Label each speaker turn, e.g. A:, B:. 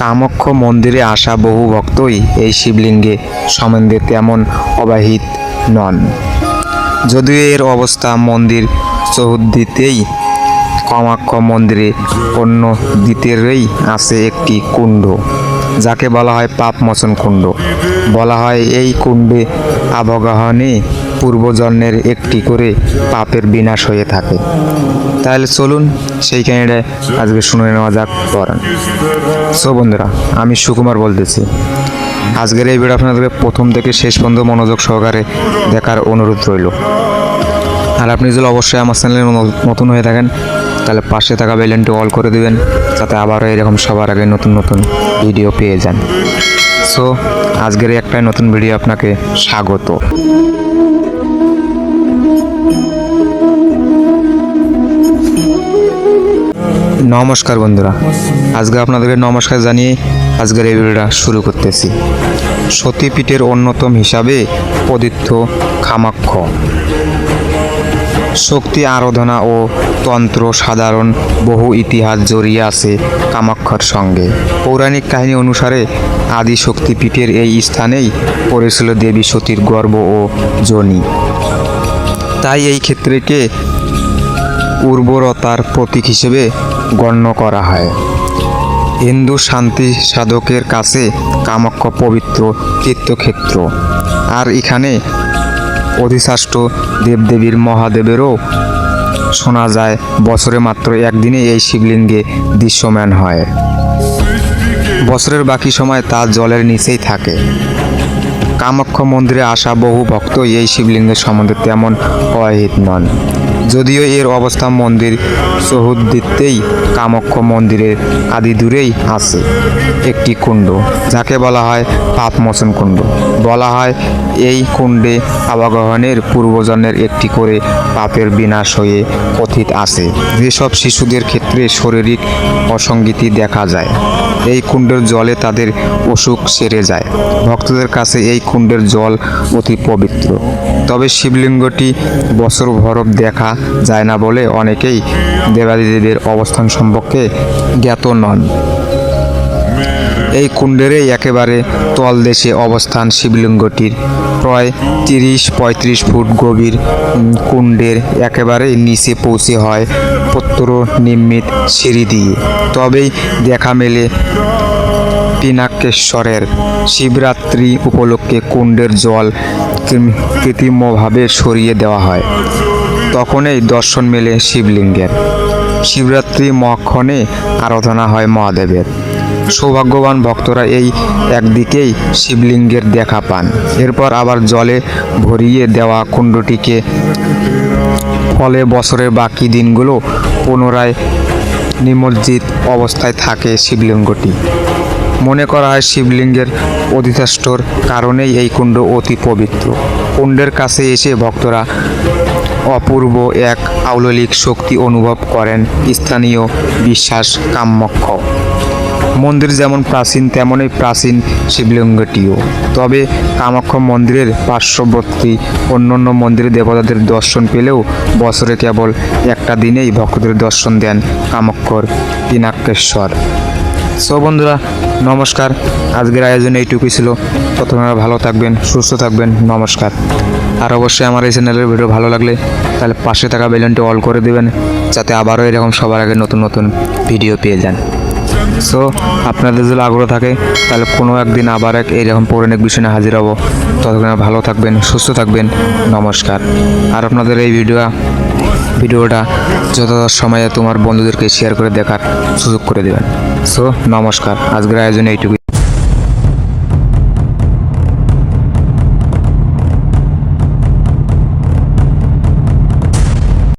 A: কামাক্ষ মন্দিরে আসা বহু ভক্তই এই শিবলিঙ্গে, সম্বন্ধে তেমন অবাহিত নন। যদিও এর অবস্থা মন্দির চৌহদ্দিতেই, কামাক্ষ মন্দিরে অন্য দ্বিতীয়ই আছে একটি কুণ্ড, যাকে বলা হয় পাপমোচন কুণ্ড। বলা হয় এই কুণ্ডে আবগাহনে পূর্বজন্মের একটি করে পাপের বিনাশ হয়ে থাকে। তাহলে চলুন সেই সেইখানে আজকে শুনে নেওয়া যাক পড়ান সো বন্ধুরা, আমি সুকুমার বলতেছি। আজকের এই ভিডিও আপনাদেরকে প্রথম থেকে শেষ পর্যন্ত মনোযোগ সহকারে দেখার অনুরোধ রইল। আর আপনি যদি অবশ্যই আমার চ্যানেলে নতুন হয়ে থাকেন, তাহলে পাশে থাকা বেলেনটি অল করে দেবেন, যাতে আবারও এরকম সবার আগে নতুন নতুন ভিডিও পেয়ে যান। সো আজকের একটাই নতুন ভিডিও আপনাকে স্বাগত। নমস্কার বন্ধুরা, আজকে আপনাদেরকে নমস্কার জানিয়ে আজকের এই ভিডিওটা শুরু করতেছি। সতীপীঠের অন্যতম হিসাবে পদিত্য খামাক্ষ শক্তি, আরাধনা ও তন্ত্র সাধারণ বহু ইতিহাস জড়িয়ে আছে কামাক্ষর সঙ্গে। পৌরাণিক কাহিনী অনুসারে আদি শক্তিপীঠের এই স্থানেই পড়েছিল দেবী সতীর গর্ব ও জনি। তাই এই ক্ষেত্রকে উর্বরতার প্রতীক হিসেবে গণ্য করা হয়। হিন্দু শান্তি সাধকের কাছে কামাক্ষ পবিত্র তীর্থক্ষেত্র। আর এখানে অধিশাষ্ট দেবদেবীর মহাদেবেরও শোনা যায়, বছরে মাত্র একদিনে এই শিবলিঙ্গে দৃশ্যমান হয়। বছরের বাকি সময় তা জলের নিচেই থাকে। কামাক্ষ মন্দিরে আসা বহু ভক্ত এই শিবলিঙ্গের সম্বন্ধে তেমন অহিত নন। যদিও এর অবস্থান মন্দির চৌহদ্দিতেই কামাক্ষ মন্দিরের আদি দূরেই আছে একটি কুণ্ড, যাকে বলা হয় পাপমোচন কুণ্ড। বলা হয় এই কুণ্ডে আবাগহনের পূর্বজন্মের একটি করে পাপের বিনাশ হয়ে কথিত আছে। যেসব শিশুদের ক্ষেত্রে শারীরিক অসঙ্গতি দেখা যায়। এই কুণ্ডের জলে তাদের অসুখ সেরে যায়। ভক্তদের কাছে এই কুণ্ডের জল অতি পবিত্র। তবে শিবলিঙ্গটি বছর ভরব দেখা যায় না বলে অনেকেই দেবাদিদেবের অবস্থান সম্পর্কে জ্ঞাত নন। এই কুণ্ডেরই একেবারে তলদেশে অবস্থান শিবলিঙ্গটির। প্রায় তিরিশ, পঁয়ত্রিশ ফুট গভীর কুণ্ডের একেবারে নিচে পৌঁছে হয় প্রত্যর নির্মিত সিঁড়ি দিয়ে। তবেই দেখা মেলে পিনাকেশ্বরের শিবরাত্রি উপলক্ষে কুণ্ডের জল কৃত্রিমভাবে সরিয়ে দেওয়া হয়। তখনই দর্শন মেলে শিবলিঙ্গের। শিবরাত্রি মক্ষণে আরাধনা হয় মহাদেবের। সৌভাগ্যবান ভক্তরা এই একদিকেই শিবলিঙ্গের দেখা পান। এরপর আবার জলে ভরিয়ে দেওয়া কুণ্ডটিকে ফলে বছরের বাকি দিনগুলো পুনরায় নিমজ্জিত অবস্থায় থাকে শিবলিঙ্গটি। মনে করা হয় শিবলিঙ্গের অধিষ্ঠাষ্টর কারণেই এই কুণ্ড অতি পবিত্র। কুণ্ডের কাছে এসে ভক্তরা অপূর্ব এক আউললিক শক্তি অনুভব করেন স্থানীয় বিশ্বাস কাম্যক্ষ। মন্দির যেমন প্রাচীন, তেমনই প্রাচীন শিবলিঙ্গটিও। তবে কামাক্ষ মন্দিরের পার্শ্ববর্তী অন্যান্য মন্দিরে দেবতাদের দর্শন পেলেও বছরে কেবল একটা দিনেই ভক্তদের দর্শন দেন কামাক্ষর পিনাকেশ্বর সো বন্ধুরা, নমস্কার। আজকের আয়োজন এইটুকুই ছিল। প্রথমে ভালো থাকবেন, সুস্থ থাকবেন। নমস্কার। আর অবশ্যই আমার এই চ্যানেলের ভিডিও ভালো লাগলে তাহলে পাশে থাকা বেলুনটি অল করে দেবেন, যাতে আবারও এরকম সবার আগে নতুন নতুন ভিডিও পেয়ে যান। সো আপনাদের যদি আগ্রহ থাকে, তাহলে কোনো একদিন আবার এক এইরকম পৌরাণিক বিষয় নিয়ে হাজির হব। ততক্ষণ ভালো থাকবেন, সুস্থ থাকবেন, নমস্কার। আর আপনাদের এই ভিডিও ভিডিওটা যথাযথ সময়ে তোমার বন্ধুদেরকে শেয়ার করে দেখার সুযোগ করে দেবেন। সো নমস্কার। আজকের আয়োজন এইটুকুই।